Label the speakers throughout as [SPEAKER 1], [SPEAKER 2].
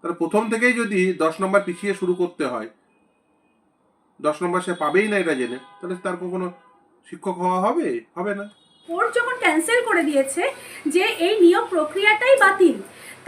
[SPEAKER 1] তাহলে প্রথম থেকেই যদি দশ নম্বর পিছিয়ে শুরু করতে হয়, দশ নম্বর সে পাবেই না এটা জেনে, তাহলে তার কোনো শিক্ষক হওয়া হবে? হবে না।
[SPEAKER 2] কোর্ট যখন ক্যান্সেল করে দিয়েছে যে এই নিয়োগ প্রক্রিয়াটাই বাতিল,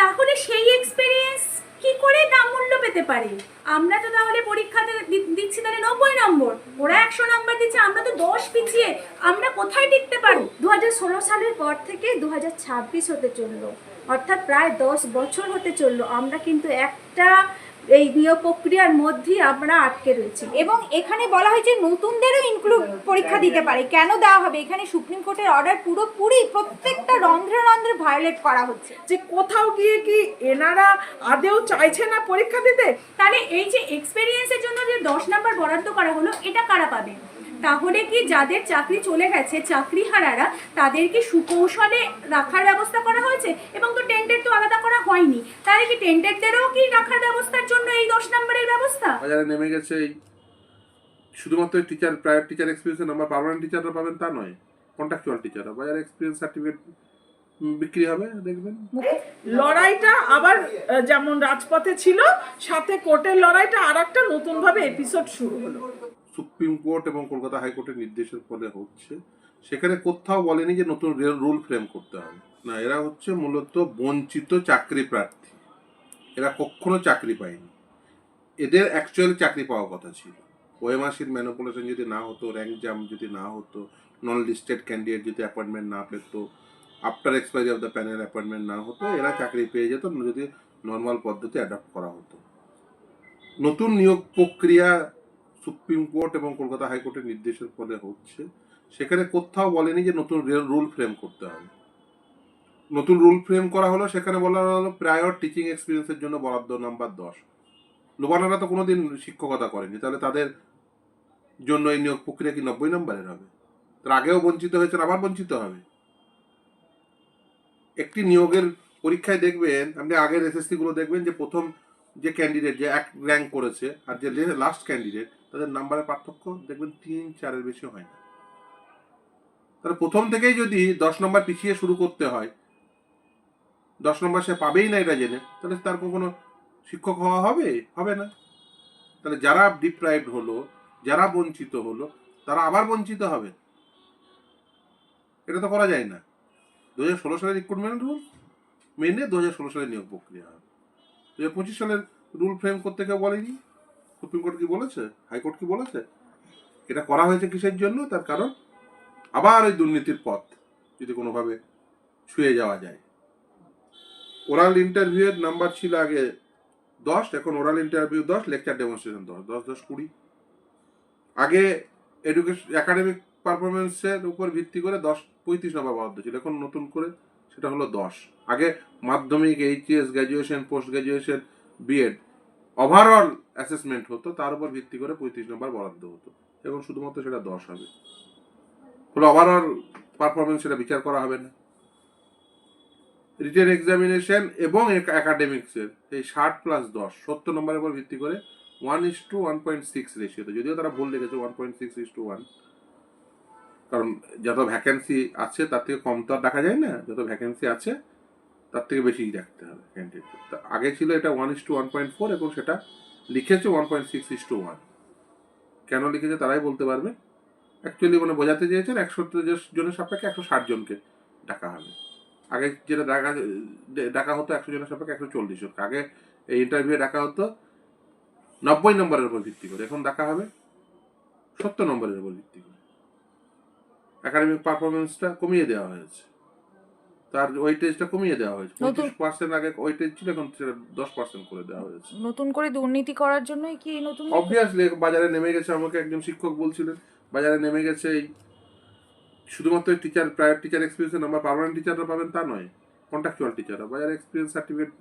[SPEAKER 2] তাহলে সেই এক্সপিরিয়েন্স কি করে নাম মূল্য পেতে পারে? আমরা তো তাহলে পরীক্ষাতে দিচ্ছি তাহলে নব্বই নম্বর, ওরা একশো নম্বর দিচ্ছে, আমরা তো দশ পিছিয়ে, আমরা কোথায় টিকতে পারব?
[SPEAKER 3] দুহাজার ষোলো সালের পর থেকে দু হতে চলল। অর্থাৎ প্রায় দশ বছর হতে চলল আমরা কিন্তু একটা এই নিয়োগ প্রক্রিয়ার মধ্যেই আমরা আটকে রয়েছি। এবং এখানে বলা হয়েছে নতুনদেরও ইনক্লুড পরীক্ষা দিতে পারে। কেন দেওয়া হবে? এখানে সুপ্রিম কোর্টের অর্ডার পুরোপুরি প্রত্যেকটা রন্ধ্রে রন্ধ্রে ভায়োলেট করা হচ্ছে।
[SPEAKER 4] যে কোথাও গিয়ে কি এনারা আদেও চাইছে না পরীক্ষা দিতে?
[SPEAKER 2] তাহলে এই যে এক্সপেরিয়েন্সের জন্য যে দশ নাম্বার বরাদ্দ করা হলো এটা কারা পাবে? তাহলে কি যাদের চাকরি চলে গেছে চাকরি হারারা তাদেরকে সুকৌশলে রাখার ব্যবস্থা করা হয়েছে? এবং তো টেন্টের তো আলাদা করা হয়নি। তাহলে কি টেন্টেডদেরও কি রাখার ব্যবস্থার জন্য এই দশ নম্বরের ব্যবস্থা?
[SPEAKER 1] বাজারে নেমে গেছে শুধুমাত্র টিচার প্রাইভেট টিচার এক্সপিরিয়েন্সের নাম্বার পার্মানেন্ট টিচাররা পাবেন তা নয় কন্ট্রাকচুয়াল টিচাররা বাজারে এক্সপিরিয়েন্স সার্টিফিকেট বিক্রি হবে দেখবেন।
[SPEAKER 4] লড়াইটা আবার যেমন রাজপথে ছিল সাথে কোর্টের লড়াইটা আর একটা নতুন ভাবে এপিসোড শুরু হলো।
[SPEAKER 1] সুপ্রিম কোর্ট এবং কলকাতা হাইকোর্টের নির্দেশের ফলে হচ্ছে, সেখানে কোথাও বলেনি যে নতুন রুল ফ্রেম করতে হবে। না, এরা হচ্ছে মূলত বঞ্চিত চাকরি প্রার্থী। এরা কখনো চাকরি পায়নি। এদের অ্যাকচুয়ালি চাকরি পাওয়ার কথা ছিল। ওএমআরসির ম্যানিপুলেশন যদি না হতো র্যাঙ্ক জাম যদি না হতো নন লিস্টেড ক্যান্ডিডেট যদি অ্যাপয়েন্টমেন্ট না পেতো after expiry of the panel appointment না হতো, এরা চাকরি পেয়ে যেত, যদি নর্মাল পদ্ধতি অ্যাডাপ্ট করা হতো। নতুন নিয়োগ প্রক্রিয়া সুপ্রিম কোর্ট এবং কলকাতা হাইকোর্টের নির্দেশের ফলে হচ্ছে, সেখানে কোথাও বলেনি যে নতুন রুল ফ্রেম করতে হবে। নতুন রুল ফ্রেম করা হলো সেখানে বলা হলো প্রায়র টিচিং এক্সপিরিয়েন্সের জন্য বরাদ্দ নাম্বার দশ। লোবানারা তো কোনোদিন শিক্ষকতা করেনি, তাহলে তাদের জন্য এই নিয়োগ প্রক্রিয়া কি নব্বই নম্বরের হবে? তার আগেও বঞ্চিত হয়েছেন, আবার বঞ্চিত হবে। একটি নিয়োগের পরীক্ষায় দেখবেন, আপনি আগের এসএসসি গুলো দেখবেন যে প্রথম যে ক্যান্ডিডেট যে এক র্যাঙ্ক করেছে আর যে লাস্ট ক্যান্ডিডেট তাদের নাম্বারের পার্থক্য দেখবেন তিন, চারের বেশি হয় না। তাহলে প্রথম থেকেই যদি দশ নম্বর পিছিয়ে শুরু করতে হয়, দশ নম্বর সে পাবেই না এটা জেনে, তাহলে তার কোনো শিক্ষক হওয়া হবে? হবে না। তাহলে যারা ডিপ্রাইভড হলো, যারা বঞ্চিত হলো, তারা আবার বঞ্চিত হবে। এটা তো করা যায় না। দু হাজার ষোলো সালের রিক্রুটমেন্ট রুল মেনে দু হাজার ষোলো সালের নিয়োগ প্রক্রিয়া হবে। দু পঁচিশ সালের রুল ফ্রেম করতে কেউ বলেনি? সুপ্রিম কোর্ট কি বলেছে? হাইকোর্ট কি বলেছে? এটা করা হয়েছে কিসের জন্য? তার কারণ আবার ওই দুর্নীতির পথ যদি কোনোভাবে ছুঁয়ে যাওয়া যায়। ওরাল ইন্টারভিউয়ের নাম্বার ছিল আগে দশ, এখন ওরাল ইন্টারভিউ দশ লেকচার ডেমনস্ট্রেশন দশ দশ দশ, কুড়ি। আগে এডুকেশন একাডেমিক পারফরমেন্সের উপর ভিত্তি করে দশ, পঁয়ত্রিশ নম্বর বরাদ্দ ছিল। এখন নতুন করে সেটা হলো দশ। আগে মাধ্যমিক HS graduation post graduation BEd overall assessment হতো, তার উপর ভিত্তি করে পঁয়ত্রিশ নম্বর বরাদ্দ হতো। এবং শুধুমাত্র সেটা দশ হবে। হলো ওভারঅল পারফরমেন্স সেটা বিচার করা হবে না। রিটেন এক্সামিনেশন এবং একাডেমিক্সের এই ষাট প্লাস দশ, সত্তর নম্বরের উপর ভিত্তি করে one is two one point six রেশিওতে যদিও তারা ভুল লিখেছে one point six is two one কারণ যত ভ্যাকেন্সি আছে, তার থেকে কম তো আর দেখা যায় না। যত ভ্যাকেন্সি আছে, তার থেকে বেশি রাখতে হবে ক্যান্ডিডেট আগে ছিল এটা one is two one point four এবং সেটা লিখেছে one point six is two one কেন লিখেছে তারাই বলতে পারবে। অ্যাকচুয়ালি মানে বোঝাতে চেয়েছেন একশো জনের সাপেক্ষে একশো ষাট জনকে ডাকা হবে। আগে যেটা ডাকা ডাকা হতো একশো জনের সাপেক্ষে একশো চল্লিশ জনকে। আগে এই ইন্টারভিউ ডাকা হতো নব্বই নম্বরের উপর ভিত্তি করে। এখন ডাকা হবে সত্তর নম্বরের উপর ভিত্তি করে। একাডেমিক পারফরমেন্সটা কমিয়ে দেওয়া হয়েছে। তার ওয়েটেজটা কমিয়ে দেওয়া হয়েছে। পঁচিশ পার্সেন্ট আগে ওয়েটেজ ছিল এখন সেটা দশ পার্সেন্ট করে দেওয়া হয়েছে।
[SPEAKER 3] নতুন করে দুর্নীতি করার জন্য কি এই নতুন
[SPEAKER 1] অবভিয়াসলি বাজারে নেমে গেছে আমাকে একজন শিক্ষক বলছিলেন। বাজারে নেমে গেছে এই শুধুমাত্র টিচার প্রাইভেট টিচার এক্সপিরিয়েন্সের নাম্বার পার্মানেন্ট টিচাররা পাবেন তা নয় কন্ট্রাকচুয়াল টিচাররা বাজারে এক্সপিরিয়েন্স সার্টিফিকেট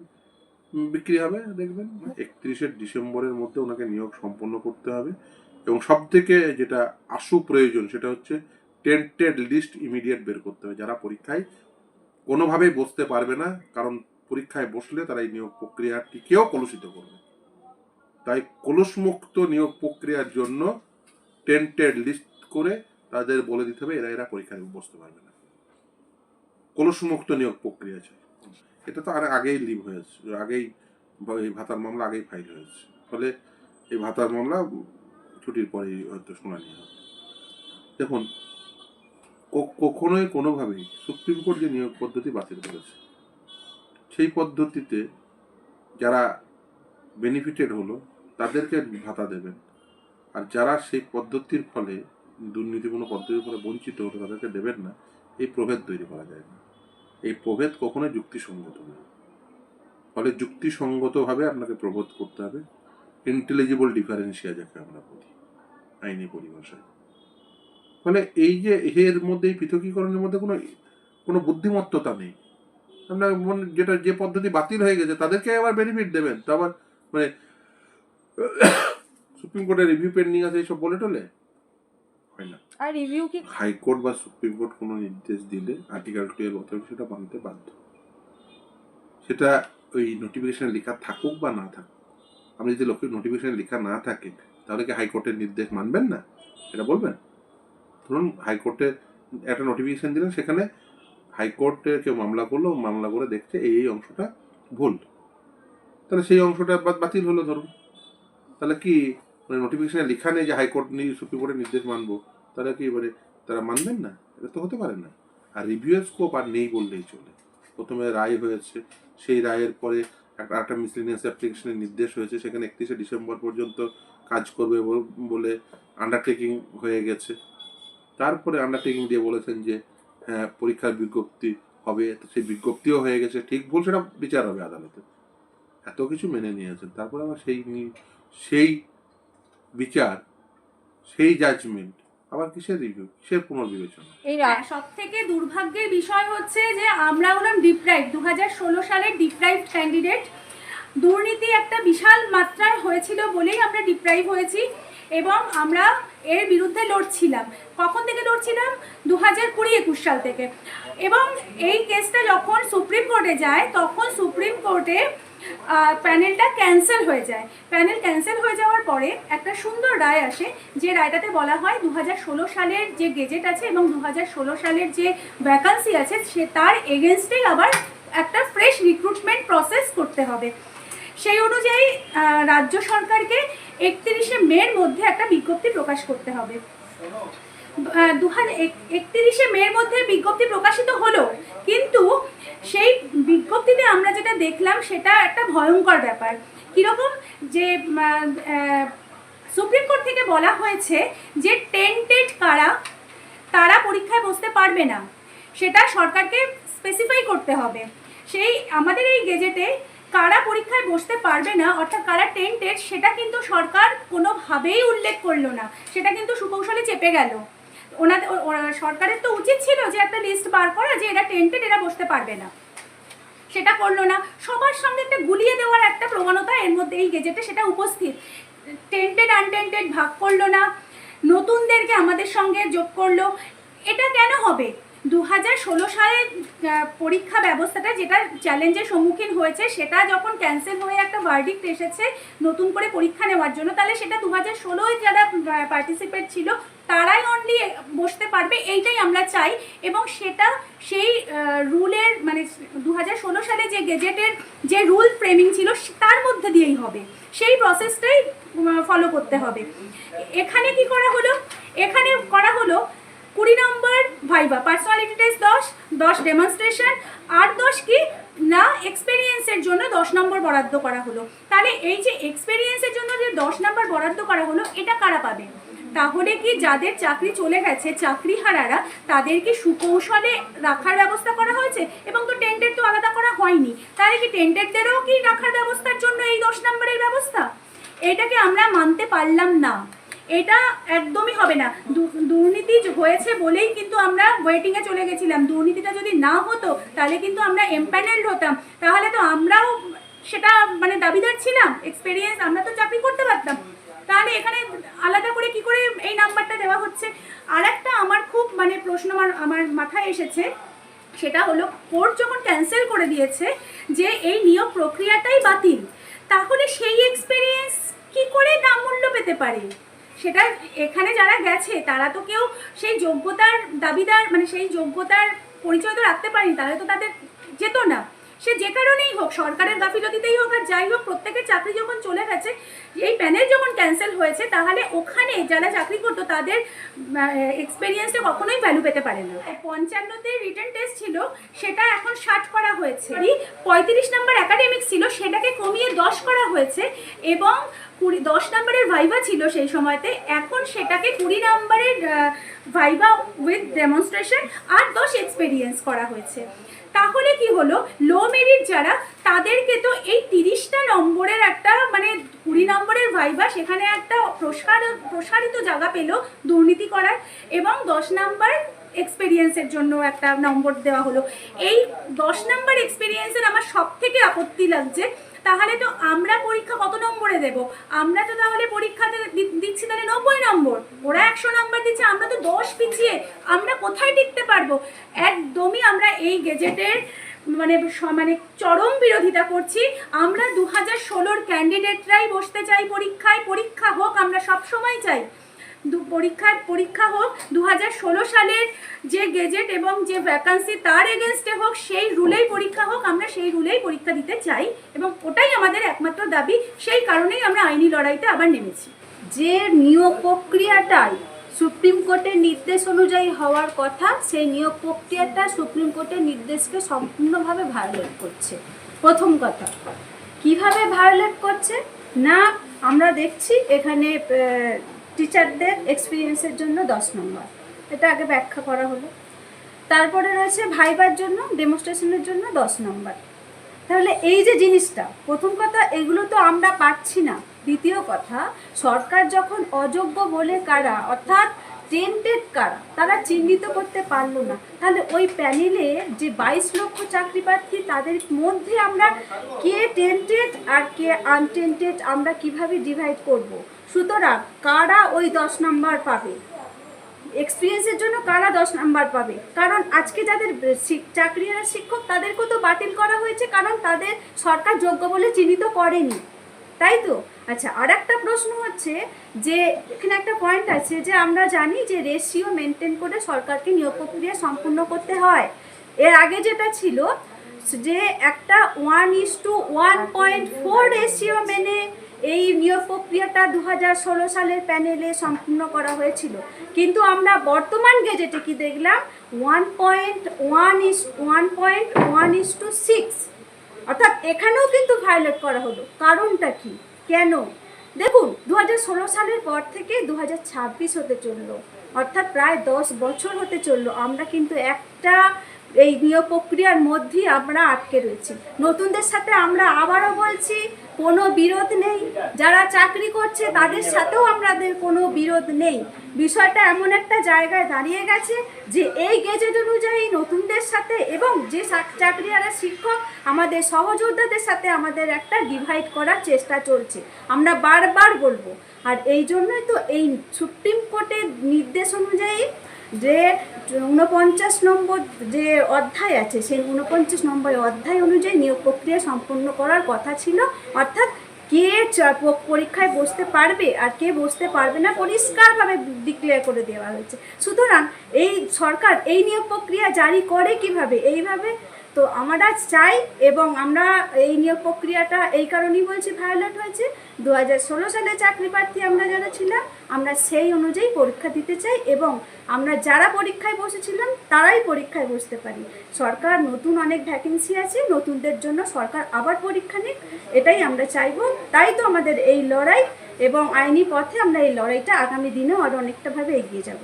[SPEAKER 1] বিক্রি হবে দেখবেন। একত্রিশে ডিসেম্বরের মধ্যে ওনাকে নিয়োগ সম্পন্ন করতে হবে। এবং সব থেকে যেটা আশু প্রয়োজন সেটা হচ্ছে টেন্টেড লিস্ট ইমিডিয়েট বের করতে হবে। যারা পরীক্ষায় কোনোভাবেই বসতে পারবে না, কারণ পরীক্ষায় বসলে তারা এই নিয়োগ প্রক্রিয়াটিকেও কলুষিত করবে। তাই কলুষমুক্ত নিয়োগ প্রক্রিয়ার জন্য টেন্টেড লিস্ট করে তাদের বলে দিতে হবে, এরা এরা পরীক্ষায় বসতে পারবে না। কলুষমুক্ত নিয়োগ প্রক্রিয়া চাই। এটা তো আর আগেই লিভ হয়েছে, আগেই এই ভাতার মামলা আগেই ফাইল হয়েছে। ফলে এই ভাতার মামলা ছুটির পরেই হয়তো শুনানি হবে। দেখুন কখনোই কোনোভাবেই সুপ্রিম কোর্ট যে নিয়োগ পদ্ধতি বাতিল করেছে, সেই পদ্ধতিতে যারা বেনিফিটেড হলো তাদেরকে ভাতা দেবেন। আর যারা সেই পদ্ধতির ফলে দুর্নীতিপূর্ণ পদ্ধতির ফলে বঞ্চিত হলো তাদেরকে দেবেন না, এই প্রভেদ তৈরি করা যায় না। এই প্রভেদ কখনোই যুক্তিসঙ্গত নয়। ফলে যুক্তিসঙ্গতভাবে আপনাকে প্রবোধ করতে হবে। ইন্টেলিজিবল ডিফারেন্সিয়া যাকে আমরা বলি আইনি পরিভাষায়। ফলে এই যে এর মধ্যে এই পৃথকীকরণের মধ্যে কোনো কোনো বুদ্ধিমত্ততা নেই। আপনার মনে যেটা যে পদ্ধতি বাতিল হয়ে গেছে তাদেরকে আবার বেনিফিট দেবেন। তো আবার মানে সুপ্রিম কোর্টের রিভিউ পেন্ডিং আছে এইসব বলে টলে? হয় না।
[SPEAKER 3] আর রিভিউ কি?
[SPEAKER 1] হাইকোর্ট বা সুপ্রিম কোর্ট কোনো নির্দেশ দিলে আর্টিকেল টুয়েলভ অথবা সেটা মানতে বাধ্য। সেটা ওই নোটিফিকেশনে লেখা থাকুক বা না থাকুক। আপনি যদি লোকের নোটিফিকেশনে লেখা না থাকে তাহলে কি হাইকোর্টের নির্দেশ মানবেন না? এটা বলবেন? ধরুন হাইকোর্টে একটা নোটিফিকেশন দিলেন, সেখানে হাইকোর্টে কেউ মামলা করল, মামলা করে দেখছে এই এই অংশটা ভুল। তাহলে সেই অংশটা বাতিল হলো ধরুন। তাহলে কি মানে নোটিফিকেশনে লেখা নেই যে হাইকোর্ট নিয়ে সুপ্রিম কোর্টের নির্দেশ মানবো? তারা কি এবারে তারা মানবেন না? এটা তো হতে পারে না। আর রিভিউ স্কোপ আর নেই বললেই চলে। প্রথমে রায় হয়েছে, সেই রায়ের পরে একটা একটা মিসলিনিয়াস অ্যাপ্লিকেশনের নির্দেশ হয়েছে, সেখানে একত্রিশে ডিসেম্বর পর্যন্ত কাজ করবে বলে আন্ডারটেকিং হয়ে গেছে। তারপরে আন্ডারটেকিং দিয়ে বলেছেন যে হ্যাঁ পরীক্ষার বিজ্ঞপ্তি হবে তো সেই বিজ্ঞপ্তিও হয়ে গেছে। ঠিক ভুল সেটা বিচার হবে আদালতে। এত কিছু মেনে নিয়েছেন। তারপরে আবার সেই সেই বিচার সেই জাজমেন্ট আবার কিসের রিভিউ কিসের পুনর্বিবেচনা?
[SPEAKER 3] এই
[SPEAKER 2] সব থেকে দুর্ভাগ্যের বিষয় হচ্ছে যে আমরা হলাম ডিপ্রাইভ দু হাজার ষোলো সালের ডিপ্রাইভ ক্যান্ডিডেট দুর্নীতি একটা বিশাল মাত্রায় হয়েছিল বলেই আমরা ডিপ্রাইভ হয়েছি। এবং আমরা এর বিরুদ্ধে লড়ছিলাম। কখন থেকে লড়ছিলাম? দু হাজার কুড়ি একুশ সাল থেকে। এবং এই কেসটা যখন সুপ্রিম কোর্টে যায়, তখন সুপ্রিম কোর্টে প্যানেলটা ক্যান্সেল হয়ে যায়। প্যানেল ক্যান্সেল হয়ে যাওয়ার পরে একটা সুন্দর রায় আসে, যে রায়টাতে বলা হয় দু হাজার ষোলো সালের যে গেজেট আছে এবং দু হাজার ষোলো সালের যে ভ্যাকান্সি আছে, সে তার এগেনস্টেই আবার একটা ফ্রেশ রিক্রুটমেন্ট প্রসেস করতে হবে। সেই অনুযায়ী রাজ্য সরকারকে একত্রিশে মের মধ্যে একটা বিজ্ঞপ্তি প্রকাশ করতে হবে। দু হাজার একত্রিশে মের মধ্যে বিজ্ঞপ্তি প্রকাশিত হলো, কিন্তু সেই বিজ্ঞপ্তিতে আমরা যেটা দেখলাম সেটা একটা ভয়ঙ্কর ব্যাপার। কীরকম যে সুপ্রিম কোর্ট থেকে বলা হয়েছে যে টেন্টেড কারা, তারা পরীক্ষায় বসতে পারবে না। সেটা সরকারকে স্পেসিফাই করতে হবে। সেই, আমাদের এই গেজেটে কারা পরীক্ষায় বসতে পারবে না, অর্থাৎ কারা টেন্টেড সেটা কিন্তু সরকার কোনোভাবেই উল্লেখ করল না। সেটা কিন্তু সুকৌশলে চেপে গেল। ওনাদের সরকারের তো উচিত ছিল যে একটা লিস্ট বার করা যে এরা টেন্টেড এরা বসতে পারবে না। সেটা করল না। সবার সঙ্গে একটা গুলিয়ে দেওয়ার একটা প্রবণতা এর মধ্যে, এই গেজেটে সেটা উপস্থিত। টেন্টেড আনটেন্টেড ভাগ করল না। নতুনদেরকে আমাদের সঙ্গে যোগ করল। এটা কেন হবে? দু হাজার ষোলো সালের পরীক্ষা ব্যবস্থাটা যেটা চ্যালেঞ্জের সম্মুখীন হয়েছে, সেটা যখন ক্যান্সেল হয়ে একটা ভার্ডিক্ট এসেছে নতুন করে পরীক্ষা নেওয়ার জন্য, তাহলে সেটা দু হাজার ষোলোয় যারা পার্টিসিপেট ছিল, তারাই অনলি বসতে পারবে, এইটাই আমরা চাই। এবং সেটা সেই রুলের মানে দু হাজার ষোলো সালে যে গেজেটের যে রুল ফ্রেমিং ছিল, তার মধ্যে দিয়েই হবে। সেই প্রসেসটাই ফলো করতে হবে। এখানে কি করা হলো? এখানে করা হলো কুড়ি নম্বর, ভাইবা পার্সোনালিটি টেস্ট দশ দশ ডেমনস্ট্রেশন আর দশ কি? না এক্সপেরিয়েন্সের জন্য দশ নম্বর বরাদ্দ করা হলো। তাহলে এই যে এক্সপেরিয়েন্সের জন্য যে দশ নম্বর বরাদ্দ করা হলো, এটা কারা পাবে? তাহলে কি যাদের চাকরি চলে গেছে চাকরি হারারা তাদেরকে সুকৌশলে রাখার ব্যবস্থা করা হয়েছে? এবং তো টেন্টেড তো আলাদা করা হয়নি। তাহলে কি টেন্টেডদেরও কি রাখার ব্যবস্থার জন্য এই দশ নম্বরের ব্যবস্থা? এটাকে আমরা মানতে পারলাম না। এটা একদমই হবে না। দুর্নীতি হয়েছে বলেই কিন্তু আমরা ওয়েটিংয়ে চলে গেছিলাম। দুর্নীতিটা যদি না হতো, তাহলে কিন্তু আমরা এমপ্যানেলড হতাম। তাহলে তো আমরাও সেটা মানে দাবিদার ছিলাম। এক্সপেরিয়েন্স আমরা তো চাকরি করতে পারতাম। তাহলে এখানে আলাদা করে কি করে এই নাম্বারটা দেওয়া হচ্ছে? আর একটা আমার খুব মানে প্রশ্ন আমার আমার মাথায় এসেছে, সেটা হলো কোর্ট যখন ক্যান্সেল করে দিয়েছে যে এই নিয়োগ প্রক্রিয়াটাই বাতিল, তাহলে সেই এক্সপেরিয়েন্স কি করে দাম মূল্য পেতে পারে? সেটা এখানে যারা গেছে, তারা তো কেউ সেই যোগ্যতার দাবিদার মানে সেই যোগ্যতার পরিচয় তো রাখতে পারেনি, তাহলে তো তাদের যেত না। সে যে কারণেই হোক, সরকারের গাফিলতিতেই হোক আর যাই হোক, প্রত্যেকের চাকরি যখন চলে গেছে, এই প্যানেল যখন ক্যান্সেল হয়েছে, তাহলে ওখানে যারা চাকরি করতো, তাদের এক্সপিরিয়েন্সটা কখনোই ভ্যালু পেতে পারে না। পঞ্চান্নতে রিটার্ন টেস্ট ছিল, সেটা এখন ষাট করা হয়েছে। পঁয়ত্রিশ নাম্বার একাডেমিক ছিল, সেটাকে কমিয়ে দশ করা হয়েছে এবং কুড়ি, দশ নম্বরের ভাইভা ছিল সেই সময়তে। এখন সেটাকে কুড়ি নম্বরের ভাইভা উইথ ডেমনস্ট্রেশন আর দশ এক্সপেরিয়েন্স করা হয়েছে। তাহলে কি হলো? লো মেরিট যারা, তাদেরকে তো এই তিরিশটা নম্বরের একটা মানে কুড়ি নম্বরের ভাইবা সেখানে একটা প্রসার, প্রসারিত জায়গা পেল দুর্নীতি করার এবং দশ নাম্বার এক্সপিরিয়েন্সের জন্য একটা নম্বর দেওয়া হলো। এই দশ নাম্বার এক্সপেরিয়েন্সের আমার সব থেকে আপত্তি লাগছে তাহলে তো আমরা পরীক্ষা কত নম্বরে দেব? আমরা তো তাহলে পরীক্ষাতে দিচ্ছি তাহলে নব্বই নম্বর। ওরা একশো নম্বর দিচ্ছে, আমরা তো দশ পিছিয়ে, আমরা কোথায় টিকতে পারব? একদমই আমরা এই গেজেটের মানে মানে চরম বিরোধিতা করছি। আমরা দু হাজার ষোলোর ক্যান্ডিডেটরাই বসতে চাই পরীক্ষায়, পরীক্ষা হোক আমরা সব সময় চাই। দু পরীক্ষায় পরীক্ষা হোক দু হাজার ষোলো সালের যে গেজেট এবং যে ভ্যাকান্সি তার এগেনস্টে হোক, সেই রুলেই পরীক্ষা হোক, আমরা সেই রুলেই পরীক্ষা দিতে চাই এবং ওটাই আমাদের একমাত্র দাবি, সেই কারণেই আমরা আইনি লড়াইতে আবার নেমেছি।
[SPEAKER 5] যে নিয়োগ প্রক্রিয়াটাই সুপ্রিম কোর্টের নির্দেশ অনুযায়ী হওয়ার কথা, সেই নিয়োগ প্রক্রিয়াটা সুপ্রিম কোর্টের নির্দেশকে সম্পূর্ণভাবে ভায়োলেট করছে। প্রথম কথা, কীভাবে ভায়োলেট করছে? না, আমরা দেখছি এখানে টিচারদের এক্সপিরিয়েন্সের জন্য দশ নম্বর। এটা আগে ব্যাখ্যা করা হলো। তারপরে রয়েছে ভাইবার জন্য, ডেমনস্ট্রেশনের জন্য দশ নম্বর। তাহলে এই যে জিনিসটা, প্রথম কথা, এগুলো তো আমরা পাচ্ছি না। দ্বিতীয় কথা, সরকার যখন অযোগ্য বলে কারা, অর্থাৎ টেন্টেড কারা, তারা চিহ্নিত করতে পারল না। তাহলে ওই প্যানেলে যে বাইশ লক্ষ চাকরি প্রার্থী, তাদের মধ্যে আমরা কে টেন্টেড আর কে আনটেন্টেড, আমরা কীভাবে ডিভাইড করব? সুতরাং কারা ওই দশ নম্বর পাবে? এক্সপিরিয়েন্সের জন্য কারা দশ নাম্বার পাবে? কারণ আজকে যাদের চাকরিহারা শিক্ষক, তাদেরকেও তো বাতিল করা হয়েছে, কারণ তাদের সরকার যোগ্য বলে চিহ্নিত করেনি। তাই তো? আচ্ছা আর একটা প্রশ্ন হচ্ছে যে, এখানে একটা পয়েন্ট আছে যে, আমরা জানি যে রেশিও মেনটেন করে সরকারকে নিয়োগ প্রক্রিয়া সম্পূর্ণ করতে হয়। এর আগে যেটা ছিল যে একটা one is two one point four ratio মেনে এই নিয়োগ প্রক্রিয়াটা দু হাজার ষোলো সালের প্যানেলে সম্পূর্ণ করা হয়েছিল। কিন্তু আমরা বর্তমান গেজেটে কি দেখলাম? One point one is, one point one is two six. অর্থাৎ এখানেও কিন্তু ভায়োলেট করা হলো। কারণটা কি? কেন? দেখুন দু হাজার ষোলো সালের পর থেকে দু হাজার ছাব্বিশ হতে চলল। অর্থাৎ প্রায় দশ বছর হতে চলল। আমরা কিন্তু একটা এই নিয়োগ প্রক্রিয়ার মধ্যেই আমরা আটকে রয়েছি। নতুনদের সাথে আমরা আবারও বলছি, কোনো বিরোধ নেই। যারা চাকরি করছে, তাদের সাথেও আমাদের কোনো বিরোধ নেই। বিষয়টা এমন একটা জায়গায় দাঁড়িয়ে গেছে যে এই গেজেট অনুযায়ী নতুনদের সাথে এবং যে চাক- চাকরিয়ারা শিক্ষক, আমাদের সহযোদ্ধাদের সাথে আমাদের একটা ডিভাইড করার চেষ্টা চলছে। আমরা বারবার বলব। আর এই জন্যই তো এই সুপ্রিম কোর্টের নির্দেশ অনুযায়ী যে উনপঞ্চাশ নম্বর যে অধ্যায় আছে, সেই উনপঞ্চাশ নম্বর অধ্যায় অনুযায়ী নিয়োগ প্রক্রিয়া সম্পন্ন করার কথা ছিল। অর্থাৎ কে পরীক্ষায় বসতে পারবে আর কে বসতে পারবে না পরিষ্কারভাবে ডিক্লেয়ার করে দেওয়া হয়েছে। সুতরাং এই সরকার এই নিয়োগ প্রক্রিয়া জারি করে কীভাবে? এইভাবে তো আমরা চাই এবং আমরা এই নিয়োগ প্রক্রিয়াটা এই কারণেই বলছি ভায়োলেট হয়েছে। দু হাজার ষোলো সালে চাকরি প্রার্থী আমরা যারা ছিলাম আমরা সেই অনুযায়ী পরীক্ষা দিতে চাই এবং আমরা যারা পরীক্ষায় বসেছিলাম তারাই পরীক্ষায় বসতে পারি। সরকার নতুন অনেক ভ্যাকেন্সি আছে, নতুনদের জন্য সরকার আবার পরীক্ষা নিক, এটাই আমরা চাইব। তাই তো আমাদের এই লড়াই এবং আইনি পথে আমরা এই লড়াইটা আগামী দিনেও আরও অনেকটাভাবে এগিয়ে যাব।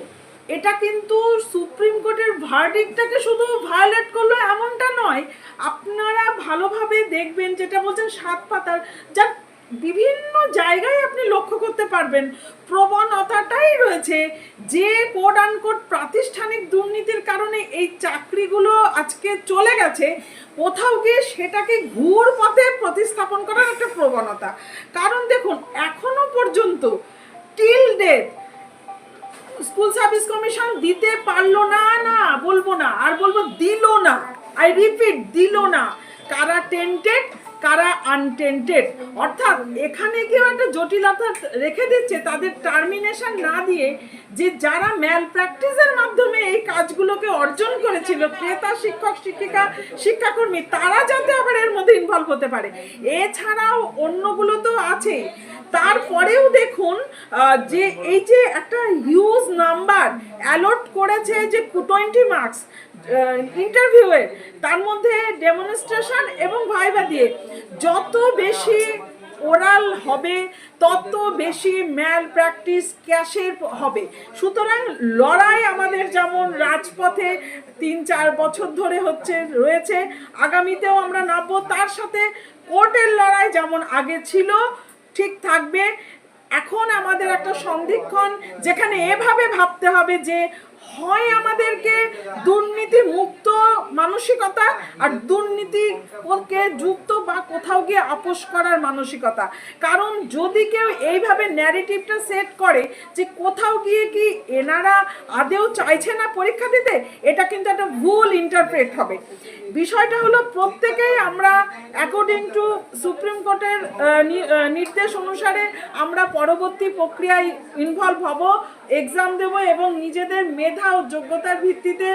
[SPEAKER 4] এটা কিন্তু সুপ্রিম কোর্টের ভার্ডিকটাকে শুধু ভায়োলেট করল এমনটা নয়, আপনারা ভালোভাবে দেখবেন যেটা বলছেন সাত পাতার। যা বিভিন্ন জায়গায় আপনি লক্ষ্য করতে পারবেন। প্রবণতাটাই রয়েছে যে কোড আনকোড প্রাতিষ্ঠানিক দুর্নীতির কারণে এই চাকরিগুলো আজকে চলে গেছে। কোথাও গিয়ে সেটাকে ঘুর পথে প্রতিস্থাপন করার একটা প্রবণতা। কারণ দেখুন, এখনও পর্যন্ত till date school service commission দিতে পারল না না, বলব না, আর বলব দিল না। আই রিপিট দিল না। কারা টেন্টেড আনটেন্টেড অর্থাৎ এখানে কেউ একটা জটিলতা রেখে দিচ্ছে, তাদের টার্মিনেশন না দিয়ে যে যারা ম্যাল প্র্যাকটিসের মাধ্যমে এই কাজগুলোকে অর্জন করেছিল, ক্রেতা, শিক্ষক, শিক্ষিকা, শিক্ষাকর্মী, তারা যাতে আবার এর মধ্যে ইনভলভ হতে পারে। এছাড়াও অন্যগুলো তো আছেই তারপরেও দেখুন যে এই যে একটা হিউজ নাম্বার অ্যালট করেছে যে টোয়েন্টি মার্কস ইন্টারভিউয়ে তার মধ্যে ডেমনস্ট্রেশন এবং ভাইবা দিয়ে। যত বেশি ওরাল হবে, তত বেশি ম্যাল প্র্যাকটিস ক্যাশের হবে। সুতরাং লড়াই আমাদের যেমন রাজপথে তিন চার বছর ধরে হচ্ছে, রয়েছে, আগামীতেও আমরা নামবো। তার সাথে কোর্টের লড়াই যেমন আগে ছিল, ঠিক থাকবে। এখন আমাদের একটা সন্ধিক্ষণ, যেখানে এভাবে ভাবতে হবে যে হয় আমাদেরকে দুর্নীতি মুক্ত মানসিকতা আর দুর্নীতিকে যুক্ত বা কোথাও গিয়ে আপোষ করার মানসিকতা। কারণ যদি কেউ এইভাবে ন্যারেটিভটা সেট করে যে কোথাও গিয়ে কি এনারা আদেও চাইছে না পরীক্ষা দিতে, এটা কিন্তু একটা ভুল ইন্টারপ্রেট হবে। বিষয়টা হলো প্রত্যেকেই আমরা অ্যাকর্ডিং টু সুপ্রিম কোর্টের নির্দেশ অনুসারে আমরা পরবর্তী প্রক্রিয়ায় ইনভলভ হব এক্সাম দেব এবং নিজেদের মেধা ও যোগ্যতার ভিত্তিতে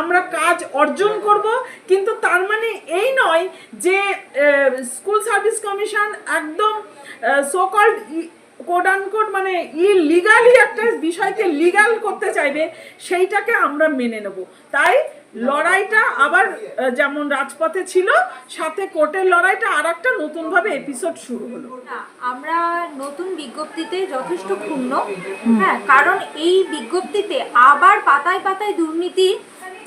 [SPEAKER 4] আমরা কাজ অর্জন করব। কিন্তু তার মানে এই নয় যে স্কুল সার্ভিস কমিশন একদম সোকল্ড কোড আনকোড মানে ইলিগালি একটা বিষয়কে লিগাল করতে চাইবে, সেইটাকে আমরা মেনে নেব। তাই লড়াইটা আবার যেমন রাজপথে ছিল, সাথে কোর্টের লড়াইটা আর একটা নতুনভাবে এপিসোড শুরু হলো।
[SPEAKER 3] আমরা নতুন বিজ্ঞপ্তিতে যথেষ্ট ক্ষুণ্ণ হ্যাঁ কারণ এই বিজ্ঞপ্তিতে আবার পাতায় পাতায় দুর্নীতি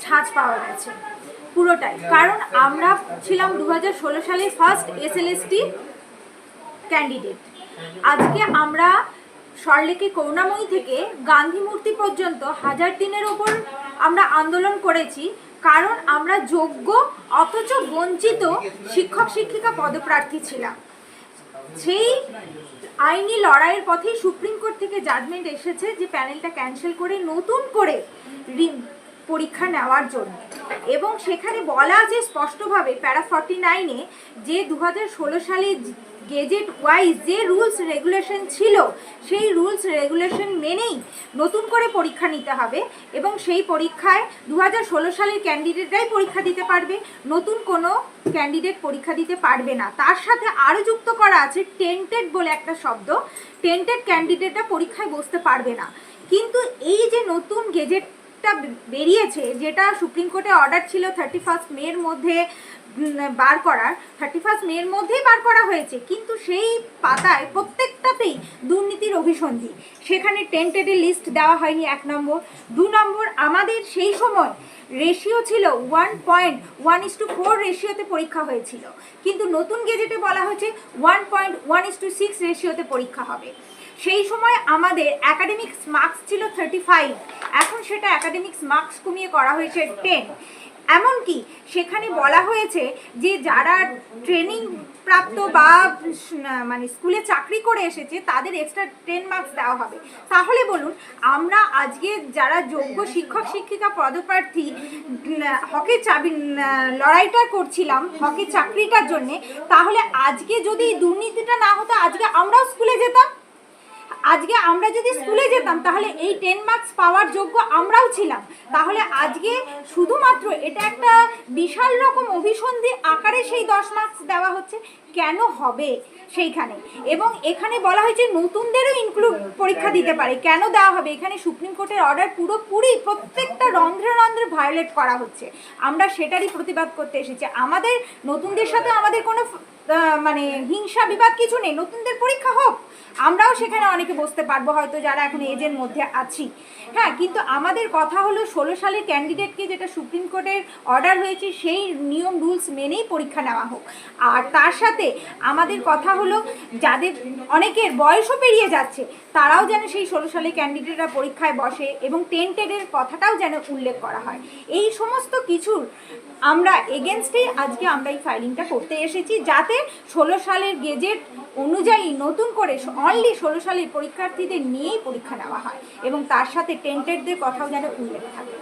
[SPEAKER 3] ছাঁচ পাওয়া গেছে, পুরোটাই। কারণ আমরা ছিলাম দু হাজার ষোলো সালে first S L S T candidate আজকে আমরা সরলেকে করুণাময়ী থেকে গান্ধী মূর্তি পর্যন্ত হাজার দিনের ওপর আমরা আন্দোলন করেছি, কারণ আমরা যোগ্য, অথচ বঞ্চিত শিক্ষক, শিক্ষিকা পদপ্রার্থী ছিলাম। সেই আইনি লড়াইয়ের পথেই সুপ্রিম কোর্ট থেকে জাজমেন্ট এসেছে যে প্যানেলটা ক্যান্সেল করে নতুন করে পরীক্ষা নেওয়ার জন্য। এবং সেখানে বলা আছে স্পষ্টভাবে, প্যারা ফর্টি নাইনে যে দু হাজার সালে গেজেট ওয়াইজ যে রুলস রেগুলেশন ছিল, সেই রুলস রেগুলেশন মেনেই নতুন করে পরীক্ষা নিতে হবে এবং সেই পরীক্ষায় দু হাজার ষোলো সালের ক্যান্ডিডেটরাই পরীক্ষা দিতে পারবে, নতুন কোনো ক্যান্ডিডেট পরীক্ষা দিতে পারবে না। তার সাথে আরও যুক্ত করা আছে টেন্টেড বলে একটা শব্দ, টেন্টেড ক্যান্ডিডেটরা পরীক্ষায় বসতে পারবে না। কিন্তু এই যে নতুন গেজেটটা বেরিয়েছে যেটা সুপ্রিম কোর্টে অর্ডার ছিল থার্টি ফার্স্ট মের মধ্যে বার করার। থার্টি ফার্স্ট মের মধ্যেই বার করা হয়েছে। কিন্তু সেই পাতায় প্রত্যেকটাতেই দুর্নীতির অভিসন্ধি। সেখানে টেন্টেডের লিস্ট দেওয়া হয়নি এক নম্বর। দু নম্বর, আমাদের সেই সময় রেশিও ছিল one point one is two four রেশিওতে পরীক্ষা হয়েছিল। কিন্তু নতুন গেজেটে বলা হয়েছে one point one is two six রেশিওতে পরীক্ষা হবে। সেই সময় আমাদের অ্যাকাডেমিক্স মার্কস ছিল থার্টি ফাইভ এখন সেটা অ্যাকাডেমিক্স মার্কস কমিয়ে করা হয়েছে টেন এমনকি সেখানে বলা হয়েছে যে যারা ট্রেনিং প্রাপ্ত বা মানে স্কুলে চাকরি করে এসেছে, তাদের এক্সট্রা টেন মার্কস দেওয়া হবে। তাহলে বলুন, আমরা আজকে যারা যোগ্য শিক্ষক, শিক্ষিকা, পদপ্রার্থী, হকের চাবি, লড়াইটা করছিলাম, হকের চাকরিটার জন্যে, তাহলে আজকে যদি দুর্নীতিটা না হতো, আজকে আমরাও স্কুলে যেতাম? আজকে আমরা যদি স্কুলে যেতাম, তাহলে এই টেন মার্কস পাওয়ার যোগ্য আমরাও ছিলাম। তাহলে আজকে শুধুমাত্র এটা একটা বিশাল রকম অভিসন্ধি আকারে সেই দশ মার্কস দেওয়া হচ্ছে। কেন হবে সেইখানে? এবং এখানে বলা হয়েছে নতুনদেরও ইনক্লুড পরীক্ষা দিতে পারে। কেন দেওয়া হবে? এখানে সুপ্রিম কোর্টের অর্ডার পুরোপুরি প্রত্যেকটা রন্ধ্রে রন্ধ্রে ভায়োলেট করা হচ্ছে। আমরা সেটারই প্রতিবাদ করতে এসেছি। আমাদের নতুনদের সাথে আমাদের কোনো মানে হিংসা বিবাদ কিছু নেই। নতুনদের পরীক্ষা হোক আমরাও সেখানে অনেকে বসতে পারব, হয়তো যারা এখন এজের মধ্যে আছি। হ্যাঁ কিন্তু আমাদের কথা হলো ষোলো সালের ক্যান্ডিডেটকে যেটা সুপ্রিম কোর্টের অর্ডার হয়েছে, সেই নিয়ম রুলস মেনেই পরীক্ষা নেওয়া হোক। আর তার সাথে আমাদের কথা হলো যাদের অনেকের বয়সও পেরিয়ে যাচ্ছে, তারাও যেন সেই ষোলো সালের ক্যান্ডিডেটরা পরীক্ষায় বসে এবং টেন্টেডের কথাটাও যেন উল্লেখ করা হয়। এই সমস্ত কিছুর আমরা এগেনস্টেই আজকে আমরা এই ফাইলিংটা করতে এসেছি, যাতে ষোলো সালের গেজেট অনুযায়ী নতুন করে অনলি ষোলো সালের পরীক্ষার্থীদের নিয়েই পরীক্ষা নেওয়া হয় এবং তার সাথে টেন্টেডদের কথাও যেন উল্লেখ থাকে।